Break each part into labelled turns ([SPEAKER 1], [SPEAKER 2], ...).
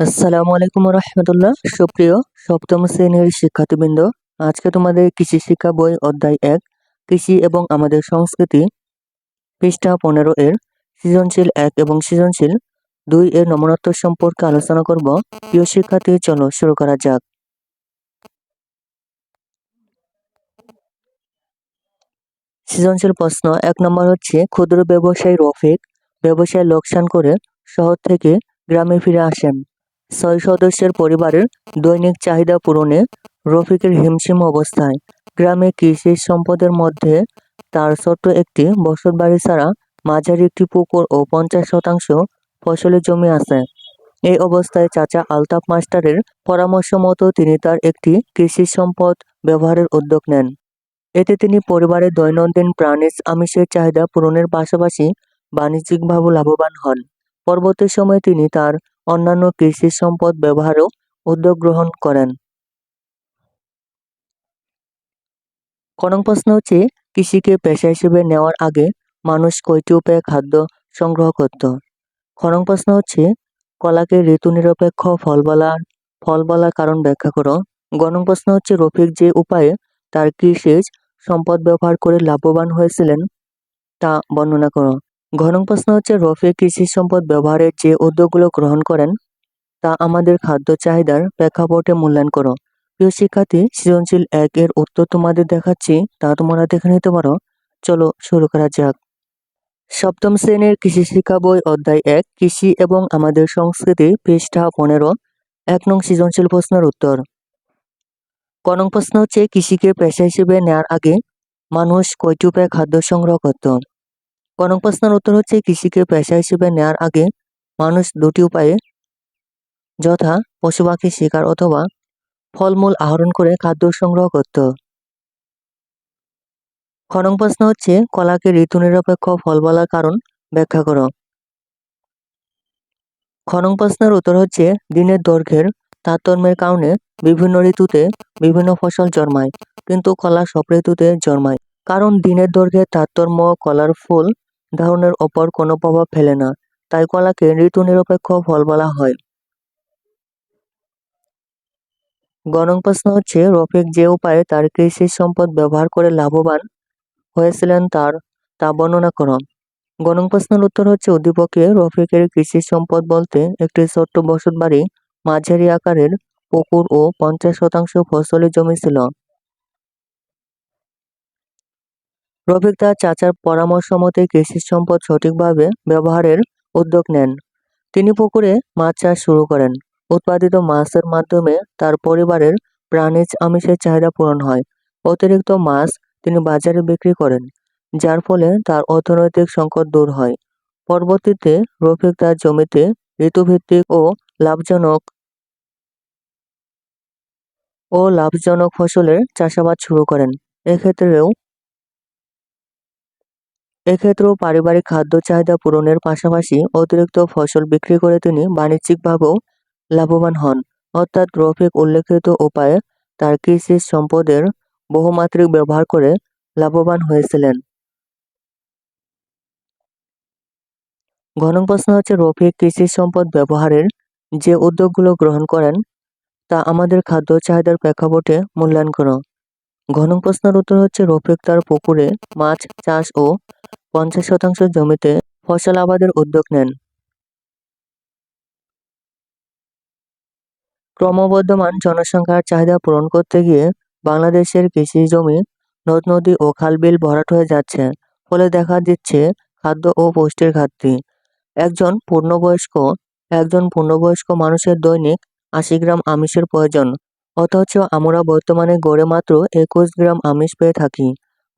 [SPEAKER 1] আসসালামু আলাইকুম রহমতুল্লাহ সুপ্রিয় সপ্তম শ্রেণির শিক্ষার্থীবৃন্দ, আজকে তোমাদের কৃষি শিক্ষা বই অধ্যায় এক, কৃষি এবং আমাদের সংস্কৃতি, পৃষ্ঠা পনেরো এর সৃজনশীল এক এবং সৃজনশীল দুই এর নমনত্ব সম্পর্কে আলোচনা করব। প্রিয় শিক্ষার্থী, চলো শুরু করা যাক। সৃজনশীল প্রশ্ন, এক নম্বর হচ্ছে, ক্ষুদ্র ব্যবসায়ী রফিক ব্যবসায় লোকসান করে শহর থেকে গ্রামে ফিরে আসেন। ছয় সদস্যের পরিবারের দৈনিক চাহিদা পূরণে রফিকের হিমশিম অবস্থায়। গ্রামে কৃষি সম্পদের মধ্যে তার ছোট্ট একটি বসত বাড়ি ছাড়া মাঝারি একটি পুকুর ও পঞ্চাশ শতাংশ ফসলের জমি আছে। এই অবস্থায় চাচা আলতাফ মাস্টারের পরামর্শ মতো তিনি তার একটি কৃষি সম্পদ ব্যবহারের উদ্যোগ নেন। এতে তিনি পরিবারের দৈনন্দিন প্রাণীজ আমিষের চাহিদা পূরণের পাশাপাশি বাণিজ্যিকভাবে লাভবান হন। পরবর্তী সময়ে তিনি তার অন্যান্য কৃষি সম্পদ ব্যবহারেও উদ্যোগ গ্রহণ করেন। কনং প্রশ্ন হচ্ছে, কৃষিকে পেশা হিসেবে নেওয়ার আগে মানুষ কয়টি উপায়ে খাদ্য সংগ্রহ করত? খনং প্রশ্ন হচ্ছে, কলাকে ঋতু নিরপেক্ষ ফল বলার ফল বলার কারণ ব্যাখ্যা করো। গণং প্রশ্ন হচ্ছে, রফিক যে উপায়ে তার কৃষিজ সম্পদ ব্যবহার করে লাভবান হয়েছিলেন তা বর্ণনা করো। ঘন প্রশ্ন হচ্ছে রফিক কৃষি সম্পদ ব্যবহারের যে উদ্যোগগুলো গ্রহণ করেন, তা আমাদের খাদ্য চাহিদার প্রেক্ষাপটে মূল্যায়ন করো। প্রিয় শিক্ষার্থী, সৃজনশীল এক এর উত্তর তোমাদের দেখাচ্ছি, তা তোমরা দেখে নিতে পারো। চলো শুরু করা যাক। সপ্তম শ্রেণির কৃষি শিক্ষা বই অধ্যায় এক, কৃষি এবং আমাদের সংস্কৃতি, পৃষ্ঠা পনেরো, এক নং সৃজনশীল প্রশ্নের উত্তর। কনং প্রশ্ন হচ্ছে, কৃষিকে পেশা হিসেবে নেওয়ার আগে মানুষ কয়টি খাদ্য সংগ্রহ করত? কনক প্রশ্নের উত্তর হচ্ছে কৃষিকে পেশা হিসেবে নেওয়ার আগে মানুষ দুটি উপায়ে যথা পশু পাখি শিকার অথবা ফলমূল আহরণ করে খাদ্য সংগ্রহ করত। খনং প্রশ্ন হচ্ছে, কলাকে ঋতু নিরপেক্ষ ফল বলার কারণ ব্যাখ্যা করো। খনং প্রশ্নের উত্তর হচ্ছে, দিনের দৈর্ঘ্যের তারতম্যের কারণে বিভিন্ন ঋতুতে বিভিন্ন ফসল জন্মায়, কিন্তু কলা সব ঋতুতে জন্মায়। কারণ দিনের দৈর্ঘ্যের তারতম্য কলার ফুল ধারণের ওপর কোনো প্রভাব ফেলে না। তাই কলাকে ঋতু নিরপেক্ষ ফল বলা হয়। গণং প্রশ্ন হচ্ছে, রফিক যে উপায়ে তার কৃষি সম্পদ ব্যবহার করে লাভবান হয়েছিলেন তার তা বর্ণনা করো। গণং প্রশ্নের উত্তর হচ্ছে, উদ্দীপকে রফিকের কৃষি সম্পদ বলতে একটি ছোট্ট বসত বাড়ি মাঝারি আকারের পুকুর ও পঞ্চাশ শতাংশ ফসলের জমি ছিল। রফিক তার চাচার পরামর্শ মতে কৃষি সম্পদ সঠিকভাবে ব্যবহারের উদ্যোগ নেন। তিনি পুকুরে মাছ চাষ শুরু করেন। উৎপাদিত মাছের মাধ্যমে তার পরিবারের প্রাণীজ আমিষের চাহিদা পূরণ হয়। অতিরিক্ত মাছ তিনি বাজারে বিক্রি করেন, যার ফলে তার অর্থনৈতিক সংকট দূর হয়। পরবর্তীতে রফিক তার জমিতে ঋতুভিত্তিক ও লাভজনক ও লাভজনক ফসলের চাষাবাদ শুরু করেন। এক্ষেত্রেও এক্ষেত্রেও পারিবারিক খাদ্য চাহিদা পূরণের পাশাপাশি অতিরিক্ত ফসল বিক্রি করে তিনি বাণিজ্যিকভাবেও লাভবান হন। অর্থাৎ রফিক উল্লেখিত উপায়ে তার কৃষি সম্পদের বহুমাত্রিক ব্যবহার করে লাভবান হয়েছিলেন। ঘন প্রশ্ন হচ্ছে, রফিক কৃষি সম্পদ ব্যবহারের যে উদ্যোগগুলো গ্রহণ করেন, তা আমাদের খাদ্য চাহিদার প্রেক্ষাপটে মূল্যায়ন করো। ঘন প্রশ্নের উত্তর হচ্ছে রফিক তার পুকুরে মাছ, চাষ ও পঞ্চাশ শতাংশ জমিতে ফসল আবাদের উদ্যোগ নেন। ক্রমবর্ধমান জনসংখ্যার চাহিদা পূরণ করতে গিয়ে বাংলাদেশের কৃষি জমি নদ, নদী ও খালবিল ভরাট হয়ে যাচ্ছে, ফলে দেখা দিচ্ছে খাদ্য ও পুষ্টির ঘাটতি। একজন পূর্ণবয়স্ক একজন পূর্ণবয়স্ক মানুষের দৈনিক আশি গ্রাম আমিষের প্রয়োজন। অথচ আমরা বর্তমানে গড়ে মাত্র একুশ গ্রাম আমিষ পেয়ে থাকি।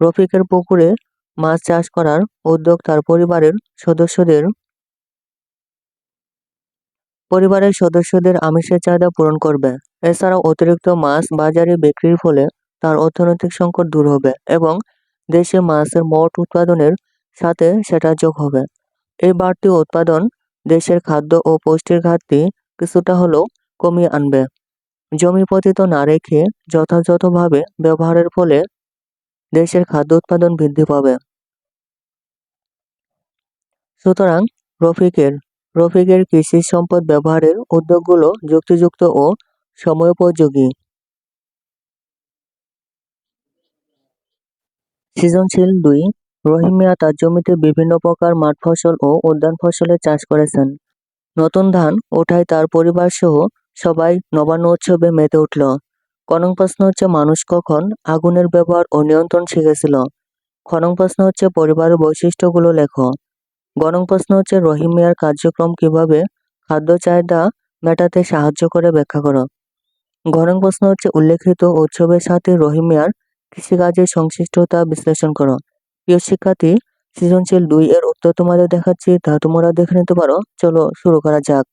[SPEAKER 1] রফিকের পুকুরে মাছ চাষ করার উদ্যোগ তার পরিবারের সদস্যদের। পরিবারের সদস্যদের আমিষের চাহিদা পূরণ করবে। এছাড়াও অতিরিক্ত মাছ বাজারে বিক্রির ফলে তার অর্থনৈতিক সংকট দূর হবে এবং দেশে মাছের মোট উৎপাদনের সাথে সেটা যোগ হবে। এই বাড়তি উৎপাদন দেশের খাদ্য ও পুষ্টির ঘাটতি কিছুটা হলেও কমিয়ে আনবে। জমি পতিত না রেখে যথাযথভাবে ব্যবহারের ফলে দেশের খাদ্য উৎপাদন বৃদ্ধি পাবে। সুতরাং রফিকের রফিকের কৃষি সম্পদ ব্যবহারের উদ্যোগগুলো যুক্তিযুক্ত ও সময়োপযোগী। সৃজনশীল দুই, রহিমিয়া তার জমিতে বিভিন্ন প্রকার মাঠ ফসল ও উদ্যান ফসলের চাষ করেছেন। নতুন ধান, ওঠায় তার পরিবার সহ সবাই নবান্ন উৎসবে মেতে উঠল। কনং প্রশ্ন হচ্ছে, মানুষ কখন আগুনের ব্যবহার ও নিয়ন্ত্রণ শিখেছিল? খনং প্রশ্ন হচ্ছে, পরিবারের বৈশিষ্ট্যগুলো লেখো। গণং প্রশ্ন হচ্ছে, রহিম মিয়ার কার্যক্রম কীভাবে খাদ্য চাহিদা মেটাতে সাহায্য করে ব্যাখ্যা করো। ঘনং প্রশ্ন হচ্ছে, উল্লেখিত উৎসবের সাথে রহিম মিয়ার কৃষিকাজের সংশ্লিষ্টতা বিশ্লেষণ করো। প্রিয় শিক্ষার্থী, সৃজনশীল দুই এর উত্তর তোমাদের দেখাচ্ছি, তা তোমরা দেখে নিতে পারো। চলো শুরু করা যাক।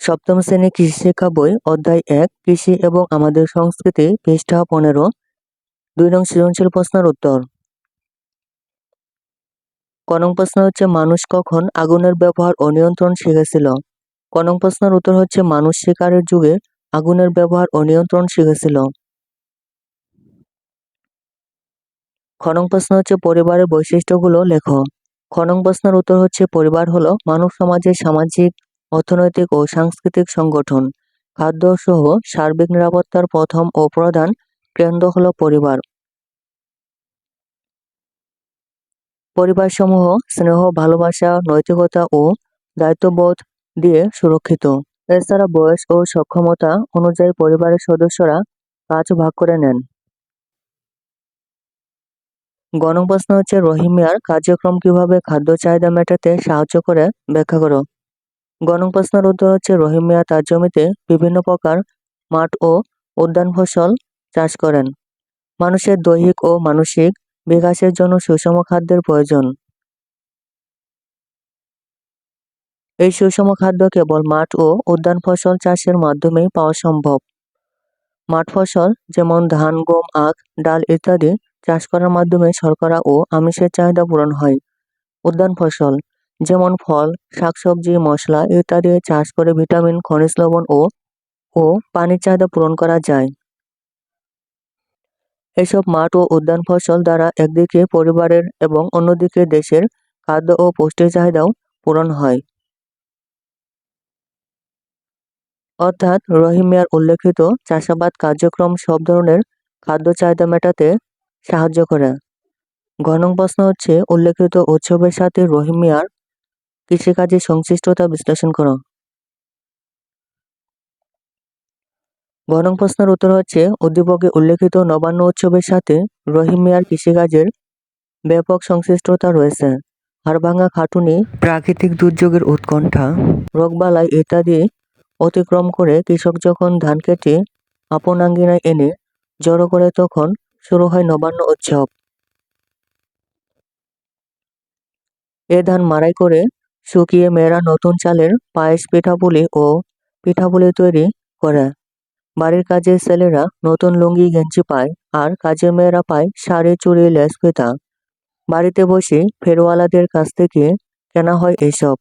[SPEAKER 1] সপ্তম শ্রেণি কৃষি শিক্ষা বই, অধ্যায় এক, কৃষি এবং আমাদের সংস্কৃতি, পৃষ্ঠা পনেরো, দুই নং সৃজনশীল প্রশ্নের উত্তর। কনং প্রশ্ন হচ্ছে, মানুষ কখন আগুনের ব্যবহার ও নিয়ন্ত্রণ শিখেছিল? কনং প্রশ্নের উত্তর হচ্ছে, মানুষ শিকারের যুগে আগুনের ব্যবহার ও নিয়ন্ত্রণ শিখেছিল। খনং প্রশ্ন হচ্ছে, পরিবারের বৈশিষ্ট্যগুলো লেখো। খনং প্রশ্নের উত্তর হচ্ছে, পরিবার হলো মানব সমাজের সামাজিক অর্থনৈতিক ও সাংস্কৃতিক সংগঠন। খাদ্য সহ সার্বিক নিরাপত্তার প্রথম ও প্রধান কেন্দ্র হল পরিবার। পরিবারসমূহ স্নেহ, ভালোবাসা, নৈতিকতা ও দায়িত্ববোধ দিয়ে সুরক্ষিত। এছাড়া বয়স ও সক্ষমতা অনুযায়ী পরিবারের সদস্যরা কাজ ভাগ করে নেন। গণ প্রশ্ন হচ্ছে রহিম মিয়ার কার্যক্রম কীভাবে খাদ্য চাহিদা মেটাতে সাহায্য করে ব্যাখ্যা করো। গণ প্রশ্নের উত্তর হচ্ছে রহিম মিয়া তার জমিতে বিভিন্ন প্রকার মাঠ ও উদ্যান ফসল চাষ করেন। মানুষের দৈহিক ও মানসিক বিকাশের জন্য সুষম খাদ্যের প্রয়োজন। এই সুষম খাদ্য কেবল মাঠ ও উদ্যান ফসল চাষের মাধ্যমেই পাওয়া সম্ভব। মাঠ ফসল যেমন ধান, গম, আখ, ডাল ইত্যাদি চাষ করার মাধ্যমে শর্করা ও আমিষের চাহিদা পূরণ হয়। উদ্যান ফসল যেমন ফল, শাকসবজি, মশলা ইত্যাদি চাষ করে ভিটামিন, খনিজ লবণ ও ও পানির চাহিদা পূরণ করা যায়। এসব মাঠ ও উদ্যান ফসল দ্বারা একদিকে পরিবারের এবং অন্যদিকে দেশের খাদ্য ও পুষ্টির চাহিদাও পূরণ হয়। অর্থাৎ রহিমিয়ার উল্লেখিত চাষাবাদ কার্যক্রম সব ধরনের খাদ্য চাহিদা মেটাতে সাহায্য করে। ঘন প্রশ্ন হচ্ছে, উল্লেখিত উৎসবের সাথে রহিম মিয়ার কৃষিকাজের সংশ্লিষ্টতা বিশ্লেষণ করো। ঘন প্রশ্নের উত্তর হচ্ছে, উদ্দীপকে উল্লেখিত নবান্ন উৎসবের সাথে রহিম মিয়ার কৃষিকাজের ব্যাপক সংশ্লিষ্টতা রয়েছে। হাড়ভাঙা খাটুনি, প্রাকৃতিক দুর্যোগের উৎকণ্ঠা, রোগবালাই ইত্যাদি অতিক্রম করে কৃষক যখন ধান কেটে আপন আঙ্গিনায় এনে জড়ো করে তখন শুরু হয় নবান্ন উৎসব। এ ধান মারাই করে শুকিয়ে মেয়েরা নতুন চালের পায়েস পিঠাপুলি ও পিঠাপুলি তৈরি করে। বাড়ির কাজের ছেলেরা নতুন লুঙ্গি, গেঞ্জি পায় আর কাজের মেয়েরা পায় শাড়ি, চুড়ি, লেস, ফিতা। বাড়িতে বসে ফেরওয়ালাদের কাছ থেকে কেনা হয় এসব।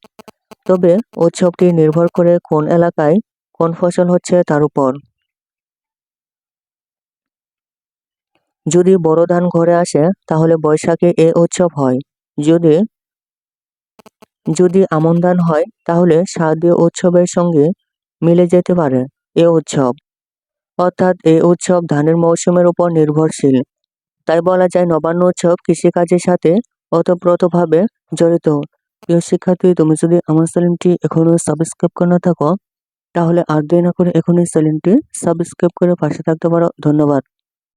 [SPEAKER 1] তবে উৎসবটি নির্ভর করে কোন এলাকায় কোন ফসল হচ্ছে তার উপর। যদি বড় ধান ঘরে আসে, তাহলে বৈশাখে এ উৎসব হয়। যদি যদি আমন ধান হয়, তাহলে শারদীয় উৎসবের সঙ্গে মিলে যেতে পারে এ উৎসব। অর্থাৎ এই উৎসব ধানের মৌসুমের উপর নির্ভরশীল। তাই বলা যায় নবান্ন উৎসব কৃষিকাজের সাথে ওতপ্রোতভাবে জড়িত। প্রিয় শিক্ষার্থী, তুমি যদি আমার চ্যানেলটি এখনও সাবস্ক্রাইব করে না থাকো, তাহলে আর দেরি না করে এখনই চ্যানেলটি সাবস্ক্রাইব করে পাশে থাকতে পারো। ধন্যবাদ।